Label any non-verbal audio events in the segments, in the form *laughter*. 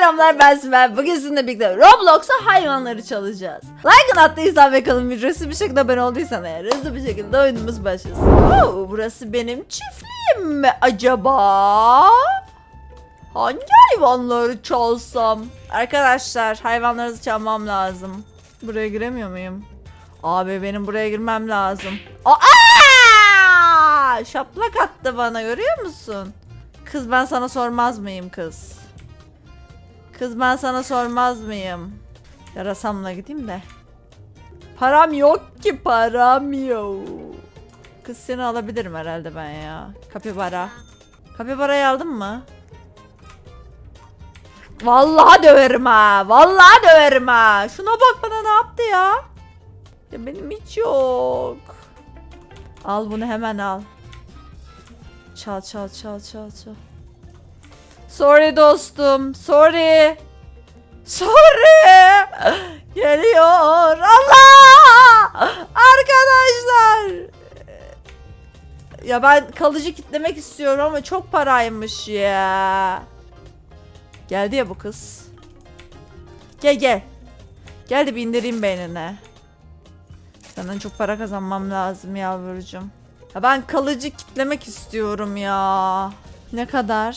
selamlar ben Sibel. Bugün sizinle birlikte Roblox'a hayvanları çalacağız. Like'ın attıysan ve kalın ücretsiz bir şekilde abone olduysan eğer hızlı bir şekilde oyunumuz başlasın. Oo, burası benim çiftliğim mi acaba? Hangi hayvanları çalsam? Arkadaşlar hayvanlarınızı çalmam lazım. Buraya giremiyor muyum? Abi benim buraya girmem lazım. Aa! Şaplak attı bana görüyor musun? Kız ben sana sormaz mıyım kız? Kız ben sana sormaz mıyım? Yarasamla gideyim de. Param yok ki param yok. Kız seni alabilirim herhalde ben ya. Kapibara. Kapibarayı aldın mı? Vallahi döverim ha. Vallahi döverim ha. Şuna bak bana ne yaptı ya. Ya benim hiç yok. Al bunu hemen al. Çal çal çal çal çal. Sorry dostum. Sorry. Sorry. *laughs* Geliyor. Allah! Arkadaşlar. Ya ben kalıcı kitlemek istiyorum ama çok paraymış ya. Geldi ya bu kız. Gel gel. Gel de bir indireyim beynine. Senden çok para kazanmam lazım yavrucuğum. Ya ben kalıcı kitlemek istiyorum ya. Ne kadar?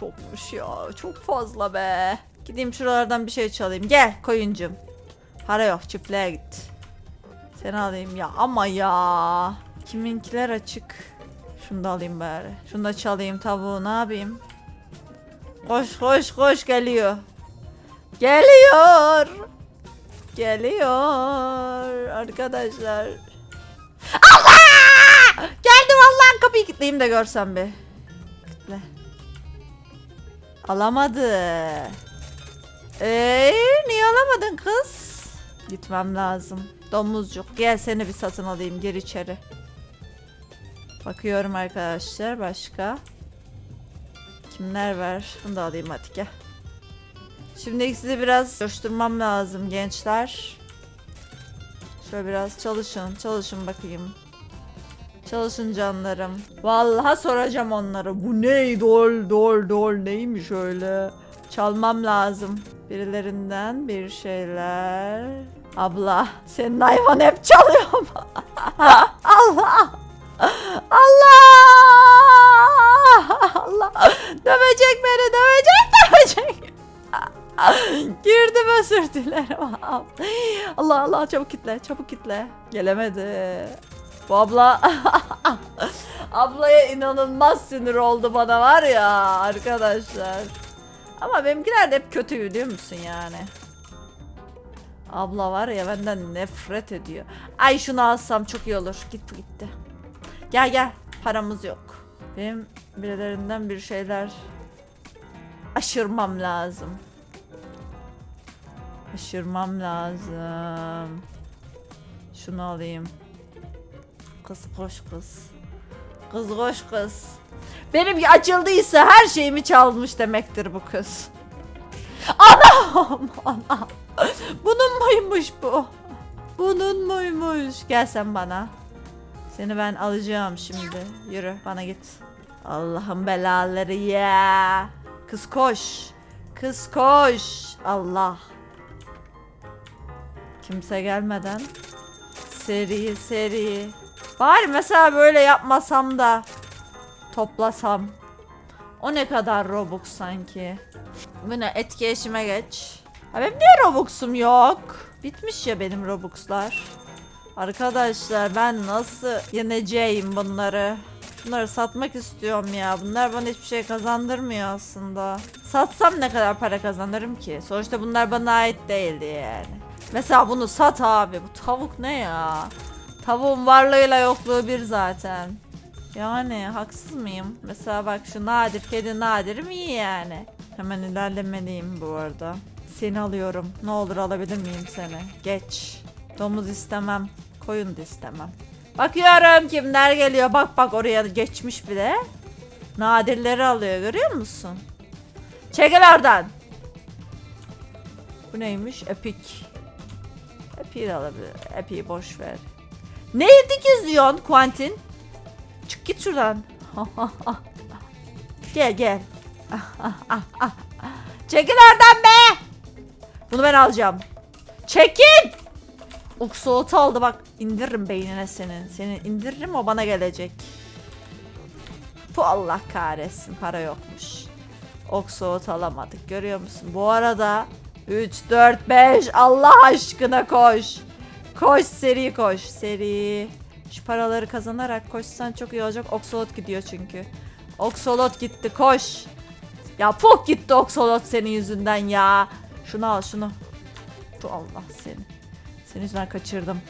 Çokmuş ya. Çok fazla be. Gideyim şuralardan bir şey çalayım. Gel koyuncum. Para yok çiftliğe git. Seni alayım ya ama ya. Kiminkiler açık. Şunu da alayım bari. Şunu da çalayım tavuğu ne yapayım? Koş koş koş geliyor. Geliyor. Geliyor arkadaşlar. Allah! Geldi vallahi kapıyı kilitleyeyim de görsem bir. Alamadı. Eee niye alamadın kız? Gitmem lazım. Domuzcuk gel seni bir satın alayım gir içeri. Bakıyorum arkadaşlar başka. Kimler var? Bunu da alayım hadi gel. Şimdi sizi biraz coşturmam lazım gençler. Şöyle biraz çalışın, çalışın bakayım. Çalışın canlarım. Vallahi soracağım onlara. Bu ne? Dol dol dol neymiş öyle? Çalmam lazım. Birilerinden bir şeyler. Abla, senin hayvan hep çalıyor mu? *laughs* Allah! Allah! Allah! Dövecek beni, dövecek, dövecek. Girdim özür dilerim. Allah Allah çabuk kitle çabuk kitle. Gelemedi. Bu abla *laughs* ablaya inanılmaz sinir oldu bana var ya arkadaşlar. Ama benimkiler de hep kötü biliyor musun yani? Abla var ya benden nefret ediyor. Ay şunu alsam çok iyi olur. Gitti gitti. Gel gel. Paramız yok. Benim birilerinden bir şeyler aşırmam lazım. Aşırmam lazım. Şunu alayım. Kız koş kız. Kız koş kız. Benimki açıldıysa her şeyimi çalmış demektir bu kız. Anam! Anam! Bunun muymuş bu? Bunun muymuş? Gel sen bana. Seni ben alacağım şimdi. Yürü bana git. Allah'ın belaları ya. Kız koş. Kız koş. Allah. Kimse gelmeden seri seri. Bari mesela böyle yapmasam da toplasam. O ne kadar Robux sanki. Bu ne etkileşime geç. Ha benim niye Robux'um yok? Bitmiş ya benim Robux'lar. Arkadaşlar ben nasıl yeneceğim bunları? Bunları satmak istiyorum ya. Bunlar bana hiçbir şey kazandırmıyor aslında. Satsam ne kadar para kazanırım ki? Sonuçta bunlar bana ait değildi yani. Mesela bunu sat abi. Bu tavuk ne ya? Tavuğun varlığıyla yokluğu bir zaten. Yani haksız mıyım? Mesela bak şu nadir kedi nadirim iyi yani. Hemen ilerlemeliyim bu arada. Seni alıyorum. Ne olur alabilir miyim seni? Geç. Domuz istemem. Koyun da istemem. Bakıyorum kimler geliyor. Bak bak oraya geçmiş bile. Nadirleri alıyor görüyor musun? Çekil oradan. Bu neymiş? Epic. Epic'i de alabilir. Epic'i boş ver. Ne yedik izliyorsun Quentin? Çık git şuradan. *laughs* gel gel. *laughs* Çekil oradan be. Bunu ben alacağım. Çekil. Oksoğut aldı bak. indiririm beynine senin. Seni indiririm o bana gelecek. Bu Allah kahretsin para yokmuş. Oksoğut alamadık görüyor musun? Bu arada 3, 4, 5 Allah aşkına koş. Koş seri koş seri. Şu paraları kazanarak koşsan çok iyi olacak. Oksolot gidiyor çünkü. Oksolot gitti koş. Ya pok gitti Oksolot senin yüzünden ya. Şunu al şunu. Tu Allah seni. Senin yüzünden kaçırdım.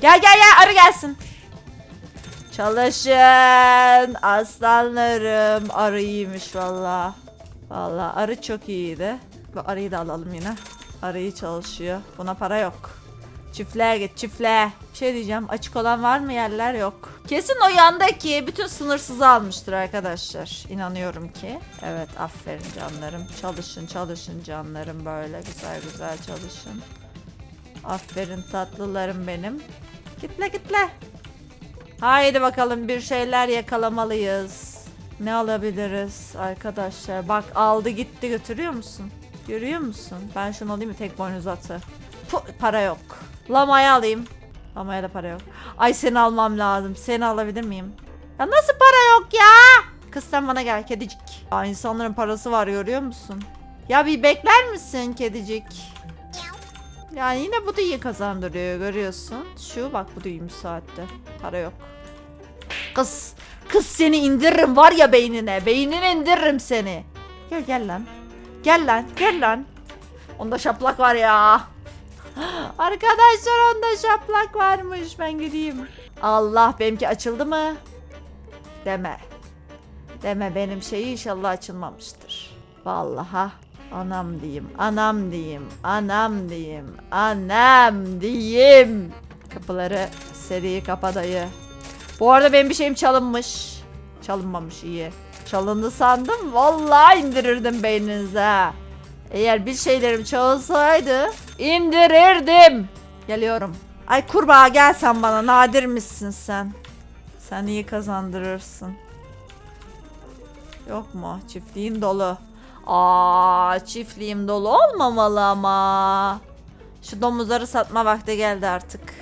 Gel gel gel arı gelsin. Çalışın aslanlarım. Arı iyiymiş valla. Valla arı çok iyiydi. Bu arıyı da alalım yine. Arıyı çalışıyor. Buna para yok. Çiftliğe git çiftliğe. Bir şey diyeceğim açık olan var mı yerler yok. Kesin o yandaki bütün sınırsızı almıştır arkadaşlar. İnanıyorum ki. Evet aferin canlarım. Çalışın çalışın canlarım böyle güzel güzel çalışın. Aferin tatlılarım benim. Gitle gitle. Haydi bakalım bir şeyler yakalamalıyız. Ne alabiliriz arkadaşlar? Bak aldı gitti götürüyor musun? Görüyor musun? Ben şunu alayım mı tek boynuz atı? Puh, para yok. Lama'yı alayım. Lama'ya da para yok. Ay seni almam lazım. Seni alabilir miyim? Ya nasıl para yok ya? Kız sen bana gel kedicik. Aa, insanların parası var görüyor musun? Ya bir bekler misin kedicik? Yani yine bu da iyi kazandırıyor görüyorsun. Şu bak bu da iyiymiş saatte. Para yok. Kız. Kız seni indiririm var ya beynine. Beynine indiririm seni. Gel gel lan. Gel lan gel lan. Onda şaplak var ya. *gasps* Arkadaşlar onda şaplak varmış. Ben gideyim. Allah benimki açıldı mı? Deme. Deme benim şeyi inşallah açılmamıştır. Vallaha anam diyeyim, anam diyeyim, anam diyeyim, anam diyeyim. Kapıları seri kapa dayı. Bu arada benim bir şeyim çalınmış. Çalınmamış iyi. Çalındı sandım. Vallahi indirirdim beyninize. Eğer bir şeylerim çalsaydı indirirdim. Geliyorum. Ay kurbağa gel sen bana. Nadir misin sen? Sen iyi kazandırırsın. Yok mu? Çiftliğin dolu. Aa, çiftliğim dolu olmamalı ama. Şu domuzları satma vakti geldi artık.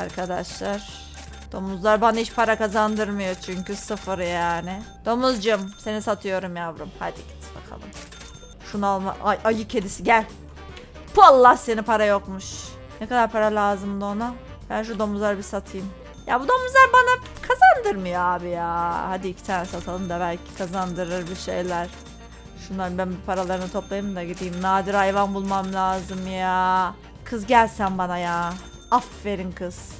Arkadaşlar. Domuzlar bana hiç para kazandırmıyor çünkü sıfır yani. Domuzcum seni satıyorum yavrum. Hadi git bakalım. Şunu alma. Ay, ayı kedisi gel. Allah seni para yokmuş. Ne kadar para lazımdı ona? Ben şu domuzları bir satayım. Ya bu domuzlar bana kazandırmıyor abi ya. Hadi iki tane satalım da belki kazandırır bir şeyler. Şunların ben paralarını toplayayım da gideyim. Nadir hayvan bulmam lazım ya. Kız gel sen bana ya. Aferin kız.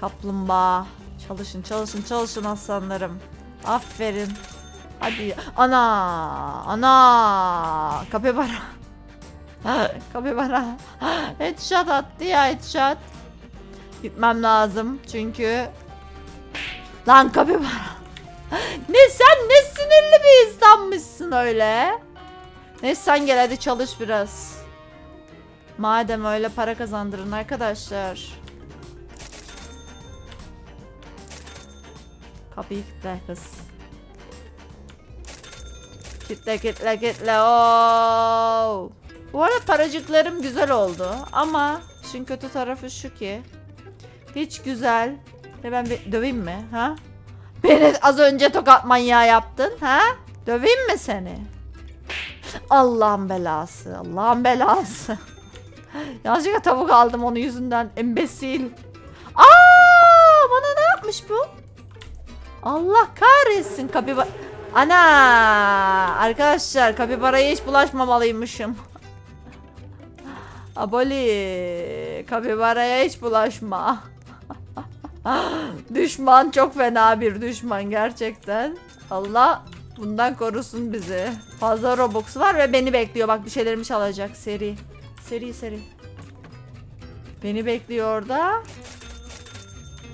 Kaplumbağa. Çalışın çalışın çalışın aslanlarım. Aferin. Hadi. Ana. Ana. Kapibara. Kapibara. Headshot attı ya headshot. Gitmem lazım çünkü. Lan kapibara. ne sen ne sinirli bir insanmışsın öyle. Neyse sen gel hadi çalış biraz. Madem öyle para kazandırın arkadaşlar. Kapıyı kilitle kız. Kitle kitle kitle. Oo. Bu arada paracıklarım güzel oldu ama işin kötü tarafı şu ki hiç güzel. Ve ben bir döveyim mi? Ha? Beni az önce tokat manyağı yaptın. Ha? Döveyim mi seni? Allah'ın belası. Allah'ın belası. *laughs* Yanlışlıkla tavuk aldım onun yüzünden. Embesil. Aa, bana ne yapmış bu? Allah kahretsin kapibara. Ana! Arkadaşlar kapibaraya hiç bulaşmamalıymışım. Aboli. Kapibaraya hiç bulaşma. *laughs* düşman çok fena bir düşman gerçekten. Allah bundan korusun bizi. Fazla Robux var ve beni bekliyor. Bak bir şeylerimi çalacak seri. Seri seri. Beni bekliyor orada.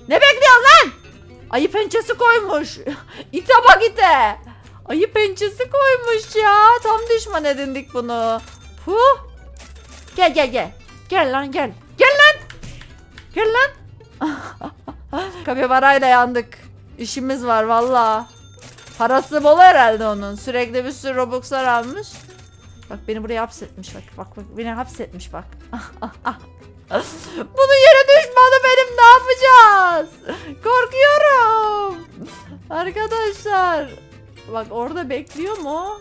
Ne bekliyorsun lan? Ayı pençesi koymuş. *laughs* ite bak ite. Ayı pençesi koymuş ya. Tam düşman edindik bunu. Puh. Gel gel gel. Gel lan gel. Gel lan. Gel lan. *laughs* Kapibarayla yandık. İşimiz var valla. Parası bol herhalde onun. Sürekli bir sürü Robux'lar almış. Bak beni buraya hapsetmiş bak. Bak bak beni hapsetmiş bak. *laughs* Bunun yere düşmanı benim ne yapacağız? Korkuyorum. Arkadaşlar. Bak orada bekliyor mu?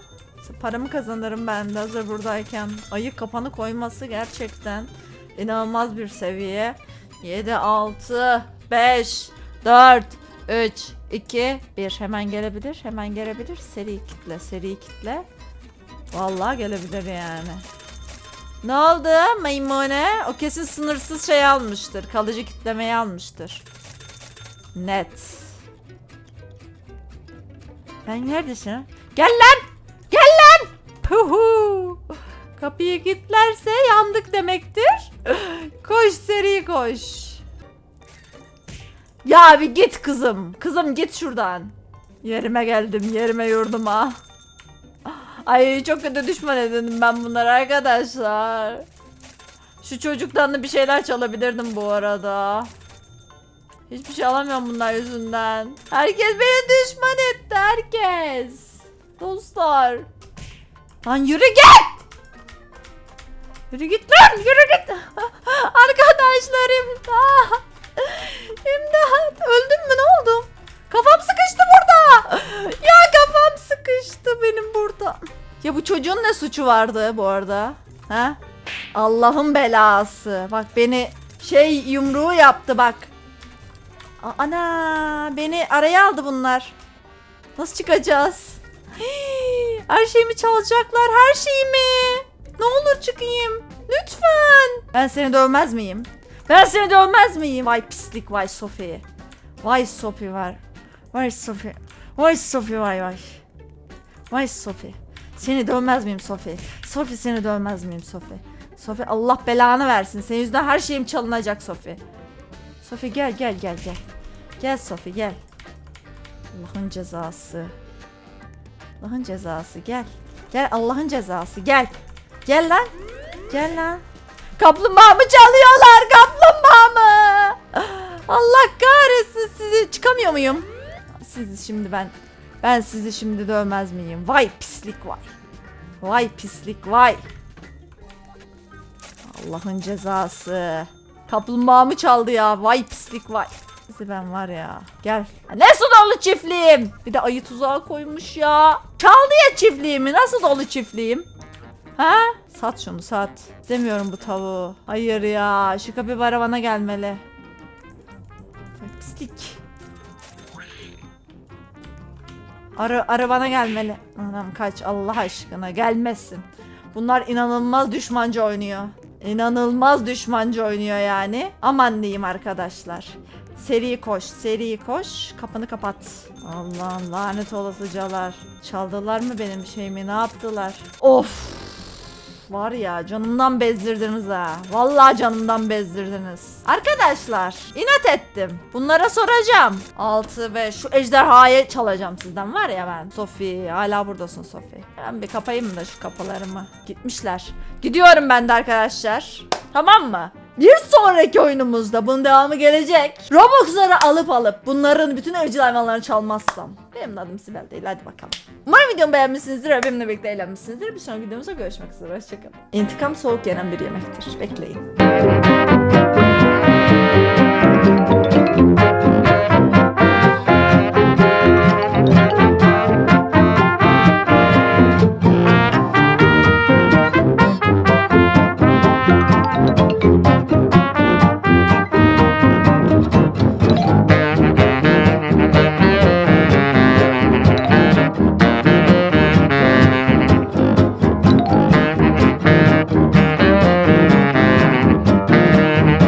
Paramı kazanırım ben de hazır buradayken. Ayı kapanı koyması gerçekten inanılmaz bir seviye. 7, 6, 5, 4, 3, 2, 1. Hemen gelebilir. Hemen gelebilir. Seri kitle. Seri kitle. Vallahi gelebilir yani. Ne oldu Maymune? O kesin sınırsız şey almıştır. Kalıcı kitlemeyi almıştır. Net. Ben neredesin? Gel lan! Kapıyı kilitlerse yandık demektir. *laughs* koş seri koş. Ya bir git kızım. Kızım git şuradan. Yerime geldim. Yerime yurduma. Ay çok kötü düşman edindim ben bunları arkadaşlar. Şu çocuktan da bir şeyler çalabilirdim bu arada. Hiçbir şey alamıyorum bunlar yüzünden. Herkes beni düşman etti herkes. Dostlar. Lan yürü git. Yürü git lan yürü git. Arkadaşlar imdat. İmdat. Öldüm mü ne oldu? Kafam sıkıştı burada. Ya kafam sıkıştı benim burada. Ya bu çocuğun ne suçu vardı bu arada? Ha? Allah'ın belası. Bak beni şey yumruğu yaptı bak. Ana beni araya aldı bunlar. Nasıl çıkacağız? Her şeyimi çalacaklar her şeyimi. Ne olur çıkayım. Lütfen. Ben seni dövmez miyim? Ben seni dövmez miyim? Vay pislik vay Sofi. Vay Sofi var. Vay Sofi. Vay Sofi vay vay. Vay Sofi. Seni dövmez miyim Sofi? Sofi seni dövmez miyim Sofi? Sofi Allah belanı versin. Senin yüzünden her şeyim çalınacak Sofi. Sofi gel gel gel gel. Gel Sofi gel. Allah'ın cezası. Allah'ın cezası gel. Gel Allah'ın cezası gel. Gel lan. Gel lan. Kaplumbağamı çalıyorlar kaplumbağamı. Allah kahretsin sizi. Çıkamıyor muyum? Sizi şimdi ben ben sizi şimdi dövmez miyim? Vay pislik vay. Vay pislik vay. Allah'ın cezası. Kaplumbağamı çaldı ya. Vay pislik vay. Sizi ben var ya. Gel. Ne su dolu çiftliğim. Bir de ayı tuzağa koymuş ya. Çaldı ya çiftliğimi. Nasıl dolu çiftliğim? Ha? Sat şunu sat. İstemiyorum bu tavuğu. Hayır ya. Şu kapibara bana gelmeli. Pislik. Arı, arı bana gelmeli. Anam kaç Allah aşkına gelmesin. Bunlar inanılmaz düşmanca oynuyor. İnanılmaz düşmanca oynuyor yani. Aman diyeyim arkadaşlar. Seri koş, seri koş. Kapını kapat. Allah'ım lanet olasıcalar. Çaldılar mı benim şeyimi? Ne yaptılar? Of. Var ya canımdan bezdirdiniz ha. Vallahi canımdan bezdirdiniz. Arkadaşlar inat ettim. Bunlara soracağım. 6 ve şu ejderhayı çalacağım sizden var ya ben. Sofi hala buradasın Sofi. Ben bir kapayım da şu kapılarımı. Gitmişler. Gidiyorum ben de arkadaşlar. Tamam mı? Bir sonraki oyunumuzda bunun devamı gelecek. Robux'ları alıp alıp bunların bütün evcil hayvanlarını çalmazsam. Benim adım Sibel değil hadi bakalım. Umarım videomu beğenmişsinizdir ve benimle birlikte eğlenmişsinizdir. Bir sonraki videomuzda görüşmek üzere. Hoşçakalın. İntikam soğuk yenen bir yemektir. Bekleyin.